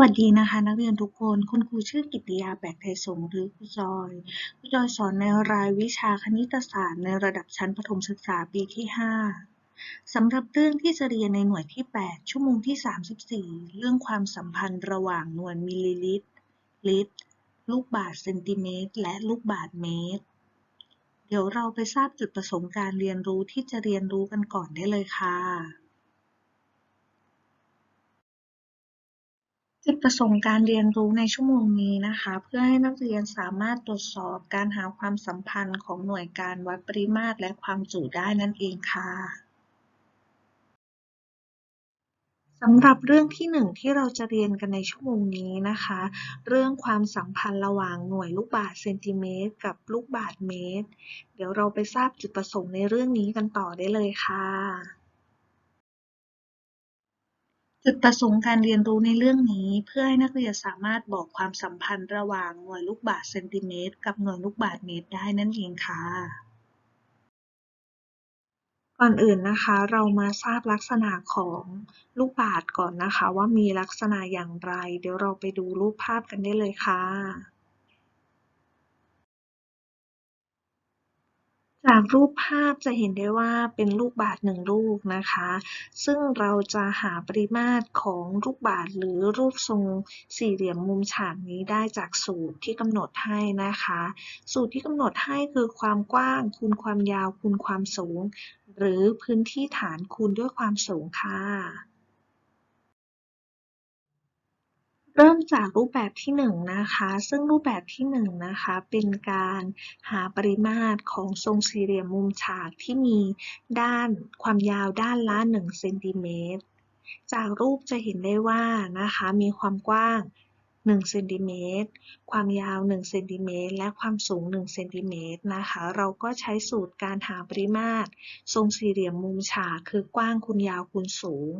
วัสดีนะคะนักเรียนทุกคนคุณครูชื่อกิติยาแบกไทยสงหรือครูจอยครูจอยสอนในรายวิชาคณิตศาสตร์ในระดับชั้นประถมศึกษาปีที่ 5 สำหรับเรื่องที่จะเรียนในหน่วยที่ 8 ชั่วโมงที่ 34 เรื่องความสัมพันธ์ระหว่างหน่วยมิลลิลิตร ลิตร ลูกบาศก์เซนติเมตร และลูกบาศก์เมตร เดี๋ยวเราไปทราบจุดประสงค์การเรียนรู้ที่จะเรียนรู้กันก่อนได้เลยค่ะ จุดประสงค์การเรียนรู้ในชั่วโมงนี้นะคะ เพื่อให้นักเรียนสามารถตรวจสอบการหาความสัมพันธ์ของหน่วยการวัดปริมาตรและความจุได้นั่นเองค่ะสำหรับเรื่องที่หนึ่งที่เราจะเรียนกันในชั่วโมงนี้นะคะ เรื่องความสัมพันธ์ระหว่างหน่วยลูกบาศก์เซนติเมตร กับลูกบาศก์เมตร เดี๋ยวเราไปทราบจุดประสงค์ในเรื่องนี้กันต่อได้เลยค่ะ จุดประสงค์การเรียนรู้ในเรื่องนี้ เพื่อให้นักเรียนสามารถบอกความสัมพันธ์ระหว่างหน่วยลูกบาศก์เซนติเมตร กับหน่วยลูกบาศก์เมตรได้นั่นเองค่ะก่อนอื่นนะคะเรามาทราบลักษณะของลูกบาศก์ก่อนนะคะ ว่ามีลักษณะอย่างไร เดี๋ยวเราไปดูรูปภาพกันได้เลยค่ะ จากรูปภาพจะเห็นได้ว่าเป็นลูกบาศก์หนึ่งลูกนะคะ ซึ่งเราจะหาปริมาตรของลูกบาศก์หรือรูปทรงสี่เหลี่ยมมุมฉากนี้ได้จากสูตรที่กำหนดให้นะคะ สูตรที่กำหนดให้คือความกว้างคูณความยาวคูณความสูง หรือพื้นที่ฐานคูณด้วยความสูงค่ะ เริ่มจากรูปแบบที่หนึ่งนะคะ ซึ่งรูปแบบที่หนึ่งนะคะ เป็นการหาปริมาตรของทรงสี่เหลี่ยมมุมฉากที่มีด้านความยาวด้านละ1เซนติเมตร จากรูปจะเห็นได้ว่านะคะ มีความกว้าง 1เซนติเมตรความยาว1เซนติเมตรและความสูง1เซนติเมตรนะคะ เราก็ใช้สูตรการหาปริมาตร ทรงสี่เหลี่ยมมุมฉากคือกว้างคูณยาวคูณสูง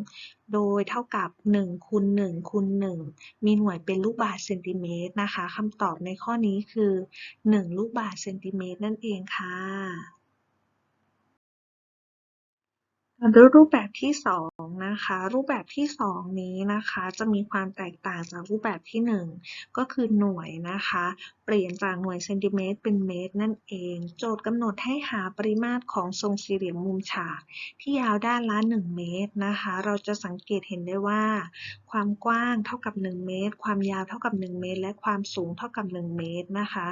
โดยเท่ากับ1คูณ1คูณ1มีหน่วยเป็นลูกบาศก์เซนติเมตรนะคะคำตอบในข้อนี้คือ 1 ลูกบาศก์เซนติเมตรนั่นเองค่ะ ดูรูปแบบที่สองนะคะ รูปแบบที่สองนี้นะคะจะมีความแตกต่างจากรูปแบบที่หนึ่งก็คือหน่วยนะคะ เปลี่ยนจากหน่วยเซนติเมตรเป็นเมตรนั่นเอง โจทย์กำหนดให้หาปริมาตรของทรงสี่เหลี่ยมมุมฉากที่ยาวด้านละ1เมตรนะคะ เราจะสังเกตเห็นได้ว่า ความกว้างเท่ากับ 1 เมตร ความยาวเท่ากับ 1 เมตร และความสูงเท่ากับ 1 เมตรนะคะ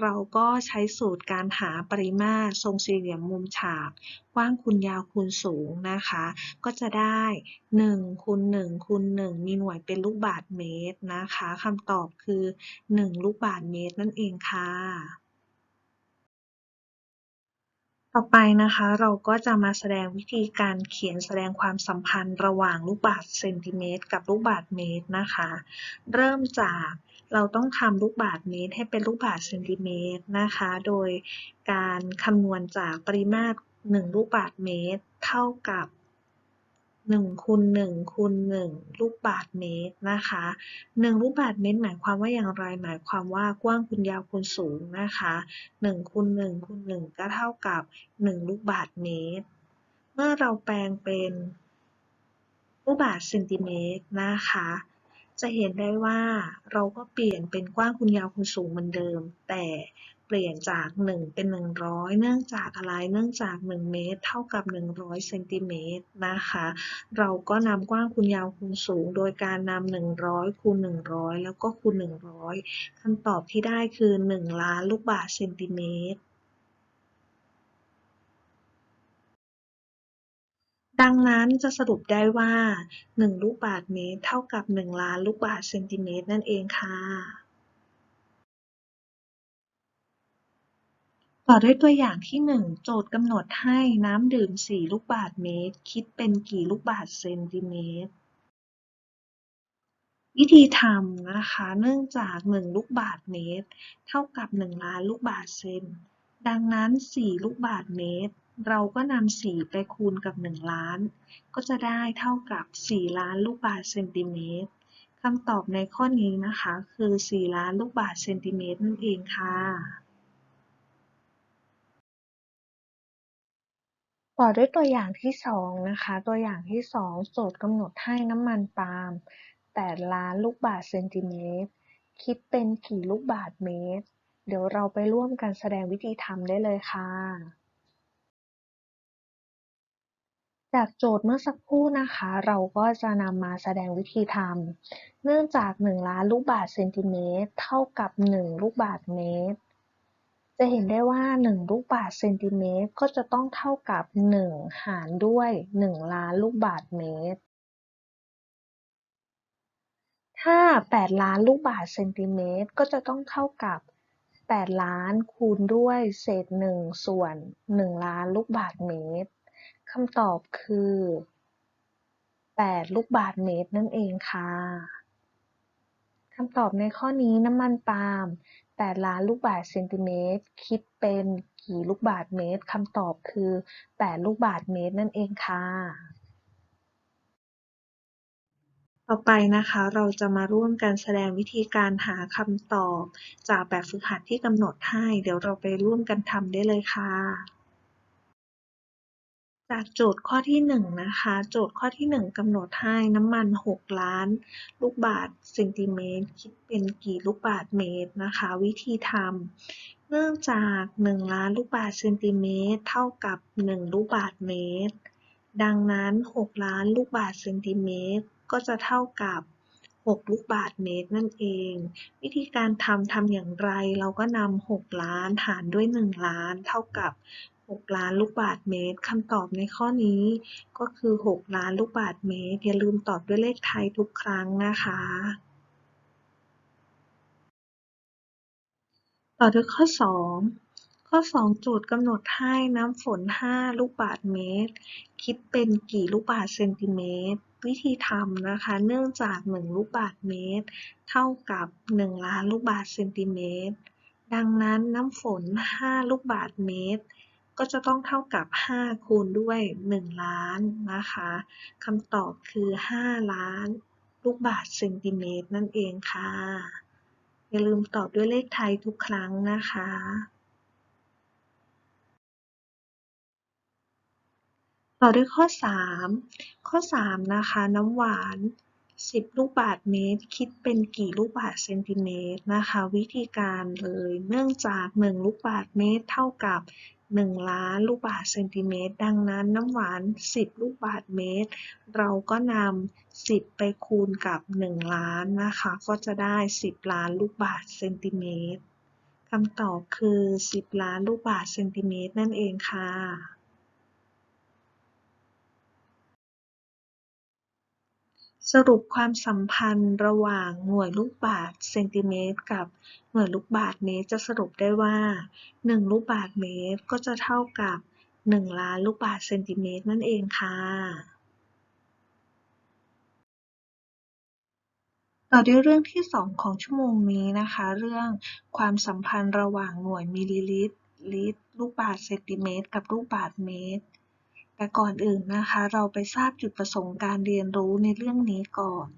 เราก็ใช้สูตรการหาปริมาตรทรงสี่เหลี่ยมมุมฉาก กว้างคูณยาวคูณสูงนะคะ ก็จะได้1คูณ1คูณ1มีหน่วยเป็นลูกบาศก์เมตรนะคะคำตอบคือ 1 ลูกบาศก์เมตรนั่นเองค่ะ ต่อไปนะคะเราก็จะมาแสดงวิธีการเขียนแสดงความสัมพันธ์ระหว่างลูกบาศก์เซนติเมตรกับลูกบาศก์เมตรนะคะ เริ่มจากเราต้องทำลูกบาศก์เมตรให้เป็นลูกบาศก์เซนติเมตรนะคะ โดยการคำนวณจากปริมาตร 1 ลูกบาศก์เมตร เท่ากับ1คูณ1คูณ1ลูกบาศก์เมตรนะคะ1ลูกบาศก์เมตรหมายความว่าอย่างไร หมายความว่ากว้างคูณยาวคูณสูงนะคะ1คูณ1คูณ1ก็เท่ากับ 1 ลูกบาศก์เมตร เมื่อเราแปลงเป็นลูกบาศก์เซนติเมตรนะคะ จะเห็นได้ว่าเราก็เปลี่ยนเป็นกว้างคูณยาวคูณสูงเหมือนเดิม แต่ เปลี่ยนจาก 1 เป็น 100 เนื่องจากอะไร เนื่องจาก 1 เมตร เท่ากับ 100เซนติเมตรนะคะ เราก็นำกว้างคูณยาวคูณสูง โดยการนำ100คูณ100 แล้วก็คูณ 100คำตอบที่ได้คือ 1 ล้านลูกบาศก์เซนติเมตรดังนั้นจะสรุปได้ว่า 1 ลูกบาศก์เมตร เท่ากับ 1 ล้านลูกบาศก์เซนติเมตรนั่นเองค่ะ ต่อด้วยตัวอย่างที่ 1 โจทย์กำหนดให้น้ำดื่ม 4 ลูกบาศก์เมตร คิดเป็นกี่ลูกบาศก์เซนติเมตร วิธีทำนะคะ เนื่องจาก 1 ลูกบาศก์เมตร เท่ากับ 1 ล้านลูกบาศก์เซน ดังนั้น 4 ลูกบาศก์เมตร เราก็นำ 4 ไปคูณกับ 1 ล้าน ก็จะได้เท่ากับ 4 ล้านลูกบาศก์เซนติเมตรคำตอบในข้อนี้นะคะ คือ 4 ล้านลูกบาศก์เซนติเมตรนั่นเองค่ะ ต่อด้วยตัวอย่างที่2นะคะ ตัวอย่างที่2โจทย์กำหนดให้น้ำมันปาล์ม8ล้านลูกบาศก์เซนติเมตร คิดเป็นกี่ลูกบาศก์เมตร เดี๋ยวเราไปร่วมกันแสดงวิธีทำได้เลยค่ะ จากโจทย์เมื่อสักครู่นะคะ เราก็จะนำมาแสดงวิธีทำเนื่องจาก 1 ล้านลูกบาศก์เซนติเมตร เท่ากับ 1 ลูกบาศก์เมตร จะเห็นได้ว่า 1 ลูกบาศก์เซนติเมตรก็จะต้องเท่ากับ 1 หารด้วย 1 ล้านลูกบาศก์เมตร ถ้า 8 ล้านลูกบาศก์เซนติเมตรก็จะต้องเท่ากับ 8 ล้านคูณด้วยเศษ 1 ส่วน 1 ล้านลูกบาศก์เมตรคำตอบคือ 8 ลูกบาศก์เมตรนั่นเองค่ะคำตอบในข้อนี้น้ำมันปาล์ม 8 ล้านลูกบาศก์เซนติเมตร คิดเป็นกี่ลูกบาศก์เมตรคำตอบคือ 8 ลูกบาศก์เมตรนั่นเองค่ะ ต่อไปนะคะเราจะมาร่วมกันแสดงวิธีการหาคำตอบ จากแบบฝึกหัดที่กำหนดให้ เดี๋ยวเราไปร่วมกันทำได้เลยค่ะ จากโจทย์ข้อที่ 1 นะคะ โจทย์ข้อที่ 1กำหนดให้น้ำมัน 6 ล้าน ลูกบาศก์เซนติเมตร คิดเป็นกี่ลูกบาศก์เมตรนะคะ วิธีทำเนื่องจาก 1 ล้านลูกบาศก์เซนติเมตร เท่ากับ 1 ลูกบาศก์เมตร ดังนั้น 6 ล้านลูกบาศก์เซนติเมตร ก็จะเท่ากับ 6 ลูกบาศก์เมตรนั่นเอง วิธีการทำทำอย่างไร เราก็นำ6 ล้านหารด้วย 1 ล้าน เท่ากับ 6 ล้านลูกบาศก์เมตรคำตอบในข้อนี้ก็คือ 6 ล้านลูกบาศก์เมตร อย่าลืมตอบด้วยเลขไทยทุกครั้งนะคะ ต่อด้วยข้อ 2ข้อ 2 โจทย์กำหนดให้น้ำฝน 5 ลูกบาศก์เมตร คิดเป็นกี่ลูกบาศก์เซนติเมตร วิธีทำนะคะ เนื่องจาก 1 ลูกบาศก์เมตร เท่ากับ 1 ล้านลูกบาศก์เซนติเมตร ดังนั้นน้ำฝน 5 ลูกบาศก์เมตร ก็จะต้องเท่ากับ 5 คูณด้วย 1 ล้านนะคะคำตอบคือ 5 ล้านลูกบาศก์เซนติเมตรนั่นเองค่ะ อย่าลืมตอบด้วยเลขไทยทุกครั้งนะคะ ต่อด้วยข้อ 3 ข้อ 3 นะคะ น้ำหวาน 10 ลูกบาศก์เมตร คิดเป็นกี่ลูกบาศก์เซนติเมตรนะคะ วิธีการเลยเนื่องจาก 1 ลูกบาศก์เมตร เท่ากับ 1 ล้านลูกบาศก์เซนติเมตร ดังนั้นน้ำหวาน 10 ลูกบาศก์เมตร เราก็นำ 10 ไปคูณกับ 1 ล้านนะคะ ก็จะได้ 10 ล้านลูกบาศก์เซนติเมตรคำตอบคือ 10 ล้านลูกบาศก์เซนติเมตรนั่นเองค่ะ สรุปความสัมพันธ์ระหว่างหน่วยลูกบาศก์เซนติเมตรกับหน่วยลูกบาศก์เมตร จะสรุปได้ว่า 1 ลูกบาศก์เมตรก็จะเท่ากับ 1 ล้านลูกบาศก์เซนติเมตรนั่นเองค่ะ ต่อด้วยเรื่องที่ 2 ของชั่วโมงนี้นะคะ เรื่องความสัมพันธ์ระหว่างหน่วยมิลลิลิตรลิตรลูกบาศก์เซนติเมตร กับลูกบาศก์เมตร แต่ก่อนอื่นนะคะ เราไปทราบจุดประสงค์การเรียนรู้ในเรื่องนี้ก่อน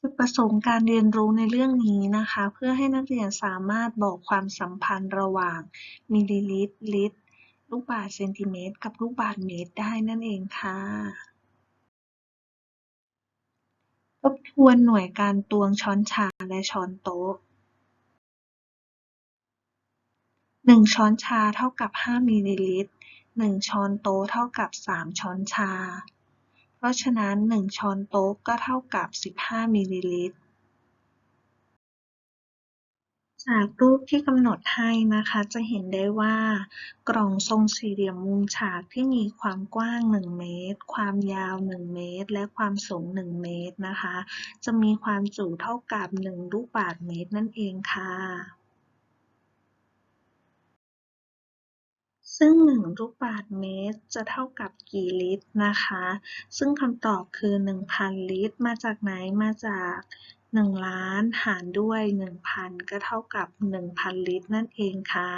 จุดประสงค์การเรียนรู้ในเรื่องนี้นะคะ เพื่อให้นักเรียนสามารถบอกความสัมพันธ์ระหว่างมิลลิลิตรลิตรลูกบาศก์เซนติเมตร กับลูกบาศก์เมตรได้นั่นเองค่ะทบทวนหน่วยการตวงช้อนชาและช้อนโต๊ะ 1ช้อนชาเท่ากับ5มิลลิลิตร1ช้อนโต๊ะเท่ากับ3ช้อนชา เพราะฉะนั้น1ช้อนโต๊ะก็เท่ากับ15มิลลิลิตร จากรูปที่กำหนดให้นะคะ จะเห็นได้ว่า กล่องทรงสี่เหลี่ยมมุมฉากที่มีความกว้าง 1 เมตร ความยาว 1 เมตร และความสูง 1 เมตรนะคะ จะมีความจุเท่ากับ 1 ลูกบาศก์เมตรนั่นเองค่ะ ซึ่ง 1 ลูกบาศก์เมตร จะเท่ากับกี่ลิตรนะคะ ซึ่งคำตอบคือ 1,000 ลิตร มาจากไหน มาจาก 1 ล้านหารด้วย 1,000 ก็เท่ากับ 1,000 ลิตร นั่นเองค่ะ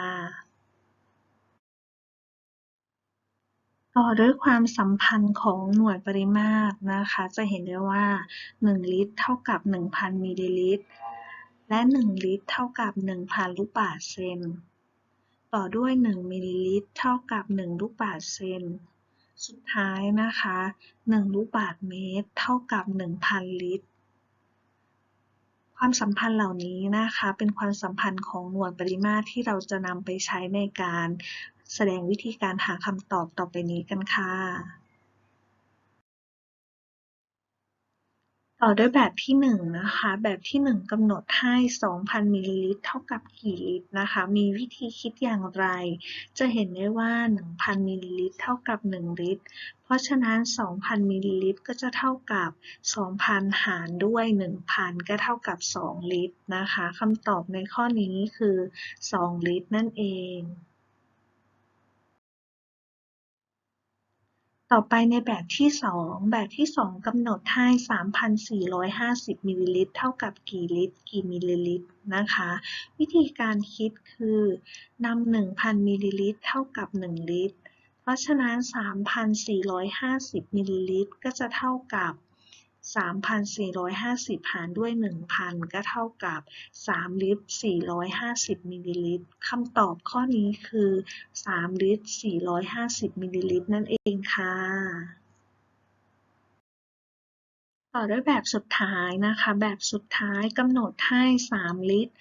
ต่อด้วยความสัมพันธ์ของหน่วยปริมาตรนะคะ จะเห็นได้ว่า 1 ลิตรเท่ากับ 1,000มิลลิลิตร และ 1 ลิตรเท่ากับ 1,000 ลูกบาศก์เซน ต่อด้วย 1 มิลลิลิตร เท่ากับ 1 ลูกบาศก์เซน สุดท้ายนะคะ 1 ลูกบาศก์เมตร เท่ากับ 1,000 ลิตร ความสัมพันธ์เหล่านี้นะคะ เป็นความสัมพันธ์ของหน่วยปริมาตรที่เราจะนำไปใช้ในการแสดงวิธีการหาคำตอบต่อไปนี้กันค่ะ ต่อด้วยแบบที่ 1 นะคะ แบบที่ 1กำหนดให้ 2,000 มิลลิลิตร เท่ากับกี่ลิตรนะคะ มีวิธีคิดอย่างไร จะเห็นได้ว่า 1,000 มิลลิลิตร เท่ากับ 1 ลิตร เพราะฉะนั้น 2,000 มิลลิลิตร ก็จะเท่ากับ 2,000 หารด้วย 1,000 ก็เท่ากับ 2 ลิตรนะคะคำตอบในข้อนี้คือ 2 ลิตรนั่นเอง ต่อไปในแบบที่ 2 แบบที่ 2กำหนดให้ 3,450มิลลิลิตรเท่ากับกี่ลิตร กี่มิลลิลิตรนะคะ วิธีการคิดคือนำ1,000มิลลิลิตรเท่ากับ 1 ลิตร เพราะฉะนั้น 3,450มิลลิลิตรก็จะเท่ากับ 3,450 หารด้วย 1,000 ก็เท่ากับ 3 ลิตร 450 มิลลิลิตรคำตอบข้อนี้คือ 3 ลิตร 450 มิลลิลิตรนั่นเองค่ะ ต่อด้วยแบบสุดท้ายนะคะ แบบสุดท้ายกำหนดให้ 3 ลิตร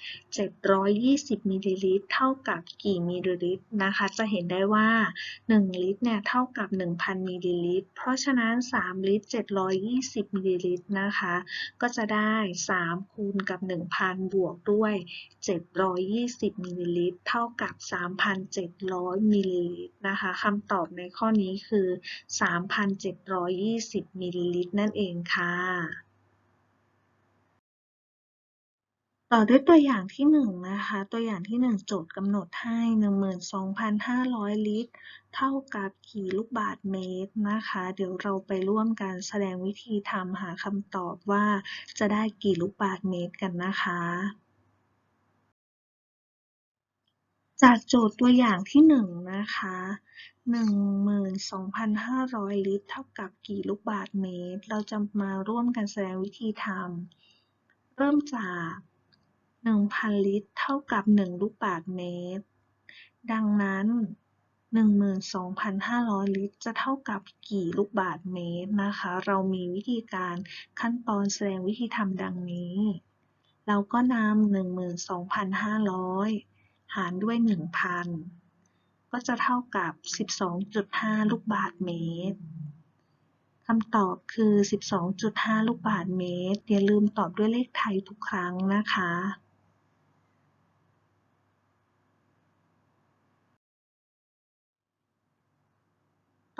720 มิลลิลิตร เท่ากับกี่มิลลิลิตรนะคะ จะเห็นได้ว่า 1 ลิตรเนี่ยเท่ากับ 1,000 มิลลิลิตร เพราะฉะนั้น 3 ลิตร 720 มิลลิลิตรนะคะ ก็จะได้ 3 คูณกับ 1,000 บวกด้วย 720 มิลลิลิตร เท่ากับ 3,700 มิลลิลิตรนะคะคำตอบในข้อนี้คือ 3,720 มิลลิลิตรนั่นเองค่ะต่อด้วยตัวอย่างที่1นะคะ ตัวอย่างที่ 1 โจทย์กำหนดให้ 12,500 ลิตร เท่ากับกี่ลูกบาศก์เมตรนะคะ เดี๋ยวเราไปร่วมกันแสดงวิธีทำหาคำตอบว่าจะได้กี่ลูกบาศก์เมตรกันนะคะ จากโจทย์ตัวอย่างที่ 1 นะคะ 12,500 ลิตร เท่ากับกี่ลูกบาศก์เมตร เราจะมาร่วมกันแสดงวิธีทำ เริ่มจาก 1,000 ลิตร เท่ากับ 1 ลูกบาศก์เมตร ดังนั้น 12,500 ลิตร จะเท่ากับกี่ลูกบาศก์เมตรนะคะ เรามีวิธีการขั้นตอนแสดงวิธีทำดังนี้ เราก็นำ12,500 หารด้วย 1,000 ก็จะเท่ากับ 12.5 ลูกบาศก์เมตรคำตอบคือ 12.5 ลูกบาศก์เมตร อย่าลืมตอบด้วยเลขไทยทุกครั้งนะคะ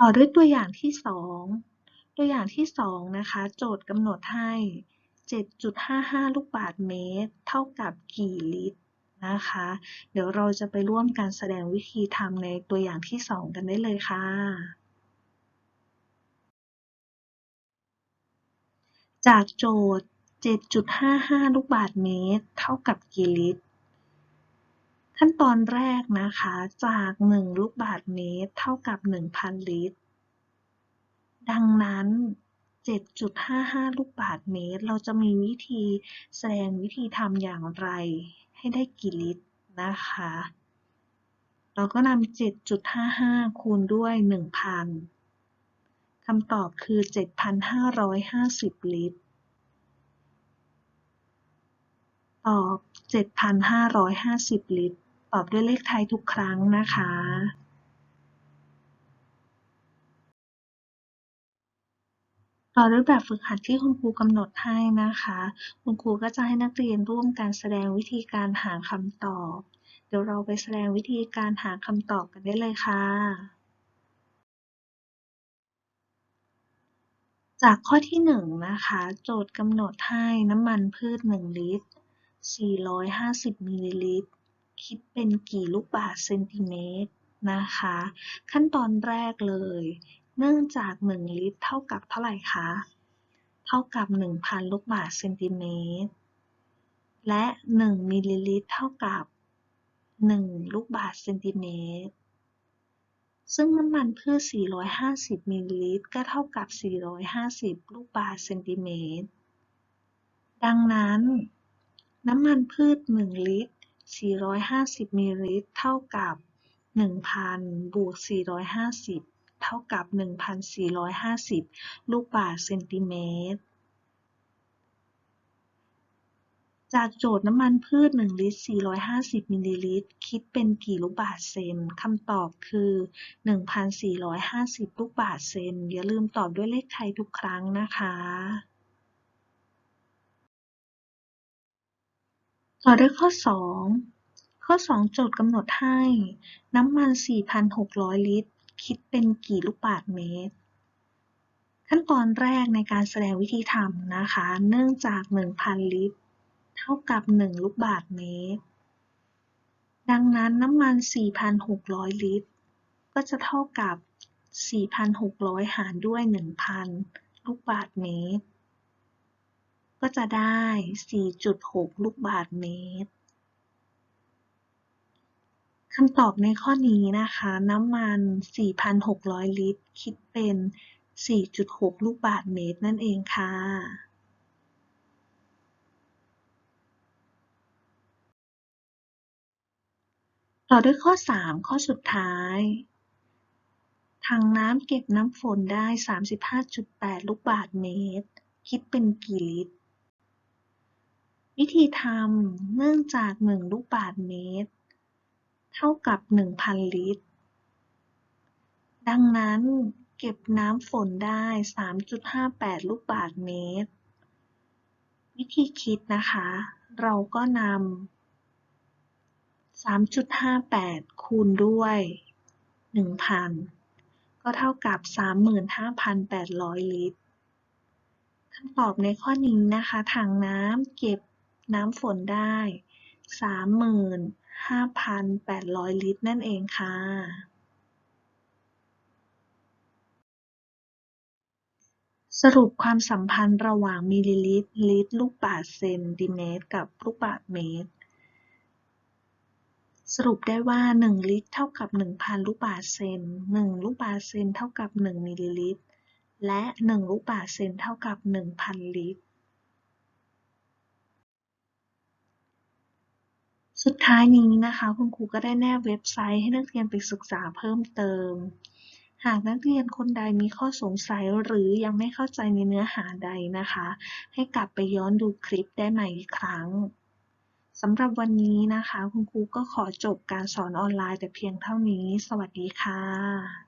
ต่อด้วยตัวอย่างที่ 2 ตัวอย่างที่ 2 นะคะ โจทย์กำหนดให้ 7.55 ลูกบาศก์เมตร เท่ากับกี่ลิตร นะคะ เดี๋ยวเราจะไปร่วมกันแสดงวิธีทำในตัวอย่างที่ 2 กันได้เลยค่ะ จากโจทย์ 7.55 ลูกบาศก์เมตร เท่ากับกี่ลิตร ขั้นตอนแรกนะคะ จาก 1 ลูกบาศก์เมตร เท่ากับ 1,000 ลิตร ดังนั้น7.55 ลูกบาศก์เมตร เราจะมีวิธีแสดงวิธีทำอย่างไร ให้ได้กี่ลิตรนะคะ เราก็นำ7.55 คูณด้วย 1,000คำตอบคือ 7,550 ลิตร ตอบ 7,550 ลิตร ตอบด้วยเลขไทยทุกครั้งนะคะ ต่อด้วยแบบฝึกหัดที่คุณครูกำหนดให้นะคะ คุณครูก็จะให้นักเรียนร่วมกันแสดงวิธีการหาคำตอบ เดี๋ยวเราไปแสดงวิธีการหาคำตอบกันได้เลยค่ะ จากข้อที่1นะคะ โจทย์กำหนดให้น้ำมันพืช 1 ลิตร 450 มิลลิลิตร คิดเป็นกี่ลูกบาศก์เซนติเมตรนะคะ ขั้นตอนแรกเลย เนื่องจาก 1 ลิตร เท่ากับเท่าไหร่คะ เท่ากับ 1,000 ลูกบาศก์เซนติเมตร และ 1 มิลลิลิตร เท่ากับ 1 ลูกบาศก์เซนติเมตร ซึ่งน้ำมันพืช 450 มิลลิลิตร ก็เท่ากับ 450 ลูกบาศก์เซนติเมตร ดังนั้น น้ำมันพืช 1 ลิตร 450 มิลลิลิตร เท่ากับ 1,000 บวก 450 เท่ากับ 1,450 ลูกบาศก์เซนติเมตร จากโจทย์น้ำมันพืช 1 ลิตร 450 มิลลิลิตร คิดเป็นกี่ลูกบาศก์เซน คำตอบคือ 1,450 ลูกบาศก์เซน อย่าลืมตอบด้วยเลขไทยทุกครั้งนะคะต่อด้วยข้อ 2 ข้อ 2 โจทย์กำหนดให้ น้ำมัน 4,600 ลิตร คิดเป็นกี่ลูกบาศก์เมตร ขั้นตอนแรกในการแสดงวิธีทำนะคะ เนื่องจาก 1,000 ลิตร เท่ากับ 1 ลูกบาศก์เมตร ดังนั้นน้ำมัน 4,600 ลิตร ก็จะเท่ากับ 4,600 หารด้วย 1,000 ลูกบาศก์เมตร ก็จะได้ 4.6 ลูกบาศก์เมตร คำตอบในข้อนี้นะคะ น้ำมัน 4,600 ลิตร คิดเป็น 4.6 ลูกบาศก์เมตรนั่นเองค่ะต่อด้วยข้อ 3 ข้อสุดท้ายถังน้ำเก็บน้ำฝนได้ 35.8 ลูกบาศก์เมตร คิดเป็นกี่ลิตร วิธีทำเนื่องจาก 1 ลูกบาศก์เมตร เท่ากับ 1,000 ลิตร ดังนั้นเก็บน้ำฝนได้ 3.58 ลูกบาศก์เมตร วิธีคิดนะคะ เราก็นำ3.58 คูณด้วย 1,000 ก็เท่ากับ 35,800 ลิตรคำตอบในข้อนี้นะคะ ถังน้ำเก็บน้ำฝนได้ 5,800 ลิตรนั่นเองค่ะ สรุปความสัมพันธ์ระหว่างมิลลิลิตร ลิตร ลูกบาศก์เซนติเมตร กับลูกบาศก์เมตร สรุปได้ว่า 1 ลิตร เท่ากับ 1,000 ลูกบาศก์เซน 1 ลูกบาศก์เซนเท่ากับ 1 มิลลิลิตร และ 1 ลูกบาศก์เซนเท่ากับ 1,000 ลิตร สุดท้ายนี้นะคะ คุณครูก็ได้แนบเว็บไซต์ให้นักเรียนไปศึกษาเพิ่มเติม หากนักเรียนคนใดมีข้อสงสัยหรือยังไม่เข้าใจในเนื้อหาใดนะคะ ให้กลับไปย้อนดูคลิปได้ใหม่อีกครั้งสำหรับวันนี้นะคะ คุณครูก็ขอจบการสอนออนไลน์แต่เพียงเท่านี้ สวัสดีค่ะ